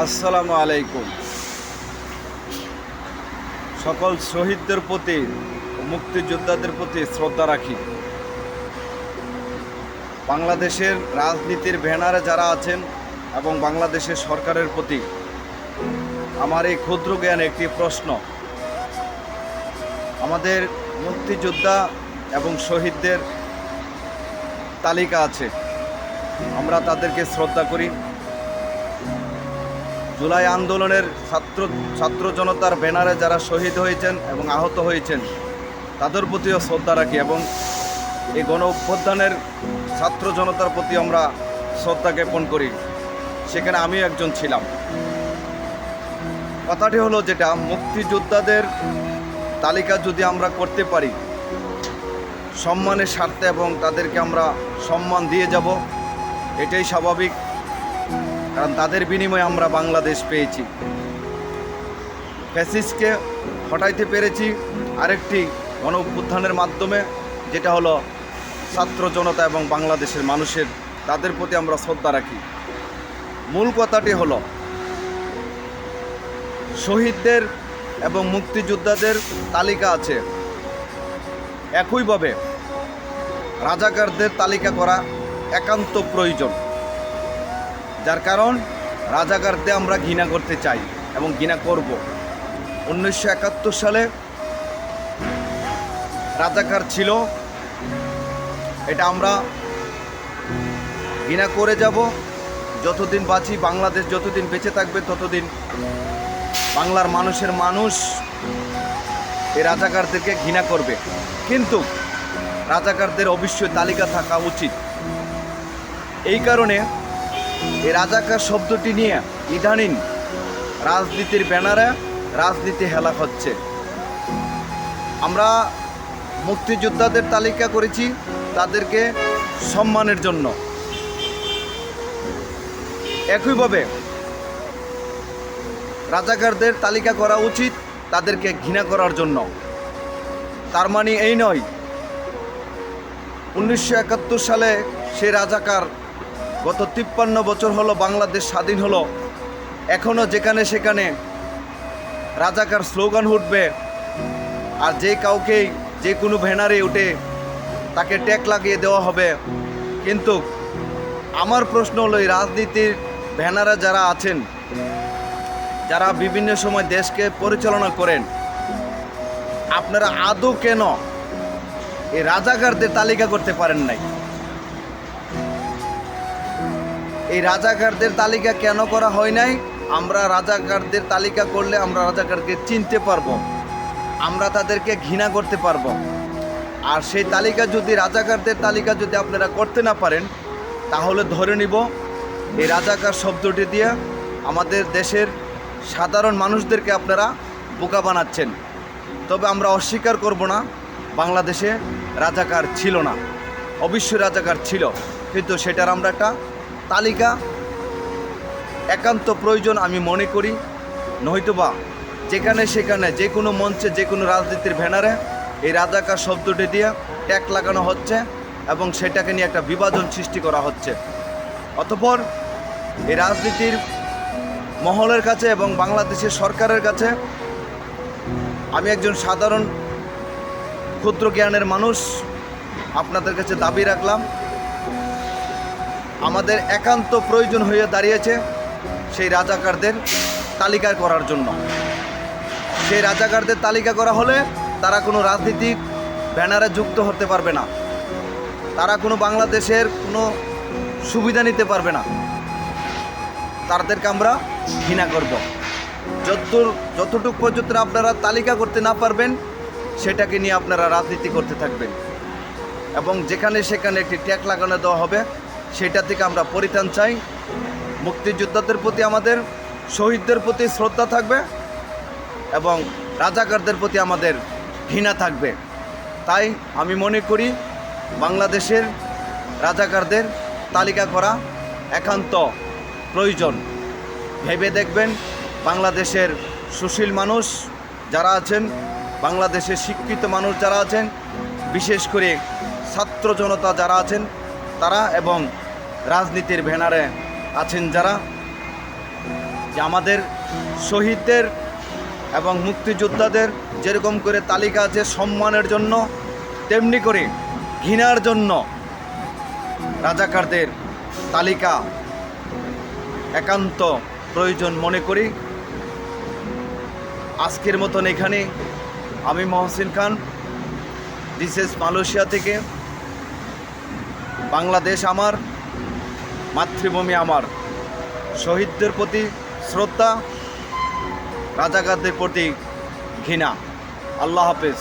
আসসালামু আলাইকুম। সকল শহীদদের প্রতি মুক্তিযোদ্ধাদের প্রতি শ্রদ্ধা রাখি। বাংলাদেশের রাজনীতির ব্যানারে যারা আছেন এবং বাংলাদেশের সরকারের প্রতি আমার এই ক্ষুদ্র জ্ঞান একটি প্রশ্ন। আমাদের মুক্তিযোদ্ধা এবং শহীদদের তালিকা আছে। আমরা তাদেরকে শ্রদ্ধা করি। জুলাই আন্দোলনের ছাত্র ছাত্র জনতার ব্যানারে যারা শহীদ হয়েছেন এবং আহত হয়েছেন, তাদের প্রতিও শ্রদ্ধা রাখি এবং এই গণ অভ্যুত্থানের ছাত্র জনতার প্রতি আমরা শ্রদ্ধা জ্ঞাপন করি। সেখানে আমি একজন ছিলাম। কথাটি হলো যেটা, মুক্তিযোদ্ধাদের তালিকা যদি আমরা করতে পারি, সম্মানের স্বার্থে এবং তাদেরকে আমরা সম্মান দিয়ে যাব, এটাই স্বাভাবিক। কারণ তাদের বিনিময়ে আমরা বাংলাদেশ পেয়েছি। ফ্যাসিসকে হটাইতে পেরেছি আরেকটি গণ অভ্যুত্থানের মাধ্যমে, যেটা হলো ছাত্র জনতা এবং বাংলাদেশের মানুষের, তাদের প্রতি আমরা শ্রদ্ধা রাখি। মূল কথাটি হলো, শহীদদের এবং মুক্তিযোদ্ধাদের তালিকা আছে। একইভাবে রাজাকারদের তালিকা করা একান্ত প্রয়োজন। যার কারণ রাজাকারদের আমরা ঘৃণা করতে চাই এবং ঘৃণা করব। উনিশশো একাত্তর সালে রাজাকার ছিল। এটা আমরা ঘৃণা করে যাব। যতদিন বাঁচি, বাংলাদেশ যতদিন বেঁচে থাকবে, ততদিন বাংলার মানুষের মানুষ এই রাজাকারদেরকে ঘৃণা করবে। কিন্তু রাজাকারদের অবশ্যই তালিকা থাকা উচিত। এই কারণে এই রাজাকার শব্দটি নিয়ে ইদানিং রাজনীতির ব্যানারে রাজনীতি হেলা হচ্ছে। আমরা মুক্তিযোদ্ধাদের তালিকা করেছি তাদেরকে সম্মানের জন্য। একইভাবে রাজাকারদের তালিকা করা উচিত তাদেরকে ঘৃণা করার জন্য। তার মানে এই নয়, উনিশশো সালে সে রাজাকার গত তিপ্পান্ন বছর হলো বাংলাদেশ স্বাধীন হলো। এখনও যেখানে সেখানে রাজাকার স্লোগান উঠবে আর যে কাউকেই যে কোনো ভ্যানারে উঠে তাকে ট্যাগ লাগিয়ে দেওয়া হবে। কিন্তু আমার প্রশ্ন হলো, এই রাজনীতির ভ্যানারা যারা আছেন, যারা বিভিন্ন সময় দেশকে পরিচালনা করেন, আপনারা আদৌ কেন এই রাজাকারদের তালিকা করতে পারেন নাই? এই রাজাকারদের তালিকা কেন করা হয় নাই? আমরা রাজাকারদের তালিকা করলে আমরা রাজাকারকে চিনতে পারব। আমরা তাদেরকে ঘৃণা করতে পারব। আর সেই তালিকা যদি, রাজাকারদের তালিকা যদি আপনারা করতে না পারেন, তাহলে ধরে নিব এই রাজাকার শব্দটি দিয়ে আমাদের দেশের সাধারণ মানুষদেরকে আপনারা বোকা বানাচ্ছেন। তবে আমরা অস্বীকার করব না, বাংলাদেশে রাজাকার ছিল না। অবশ্যই রাজাকার ছিল, কিন্তু সেটার আমরা একটা তালিকা। একান্ত প্রয়োজন আমি মনে করি। নয়তোবা যেখানে সেখানে, যে কোনো মঞ্চে, যে কোনো রাজনীতির ব্যানারে এই রাজাকার শব্দটি দিয়ে ট্যাগ লাগানো হচ্ছে এবং সেটাকে নিয়ে একটা বিভাজন সৃষ্টি করা হচ্ছে। অতপর এই রাজনীতির মহলের কাছে এবং বাংলাদেশের সরকারের কাছে আমি একজন সাধারণ ক্ষুদ্র জ্ঞানের মানুষ। আপনাদের কাছে দাবি রাখলাম। আমাদের একান্ত প্রয়োজন হয়ে দাঁড়িয়েছে সেই রাজাকারদের তালিকা করার জন্য। সেই রাজাকারদের তালিকা করা হলে তারা কোনো রাজনীতিক ব্যানারে যুক্ত হতে পারবে না। তারা কোনো বাংলাদেশের কোনো সুবিধা নিতে পারবে না। তাদেরকে আমরা ঘৃণা করব। যতদূর যতটুকু পর্যন্ত আপনারা তালিকা করতে না পারবেন, সেটাকে নিয়ে আপনারা রাজনীতি করতে থাকবেন। এবং যেখানে সেখানে একটি ট্যাগ লাগানো দেওয়া হবে। সেটা থেকে আমরা পরিত্রাণ চাই। মুক্তিযোদ্ধাদের প্রতি আমাদের, শহীদদের প্রতি শ্রদ্ধা থাকবে এবং রাজাকারদের প্রতি আমাদের ঘৃণা থাকবে। তাই আমি মনে করি বাংলাদেশের রাজাকারদের তালিকা করা একান্ত প্রয়োজন। ভেবে দেখবেন বাংলাদেশের সুশীল মানুষ যারা আছেন, বাংলাদেশের শিক্ষিত মানুষ যারা আছেন, বিশেষ করে ছাত্র জনতা যারা আছেন, তারা এবং রাজনীতির ব্যানারে আছেন যারা, যে আমাদের শহীদদের এবং মুক্তিযোদ্ধাদের যেরকম করে তালিকা আছে সম্মানের জন্য, তেমনি করে ঘৃণার জন্য রাজাকারদের তালিকা একান্ত প্রয়োজন মনে করি। আজকের মতন এখানে আমি মহসিন খান বিশেষ মালয়েশিয়া থেকে, বাংলাদেশ আমার। মাতৃভূমি আমার। শহীদদের প্রতি শ্রদ্ধা রাজাকারদের প্রতি ঘৃণা। আল্লাহ হাফেজ।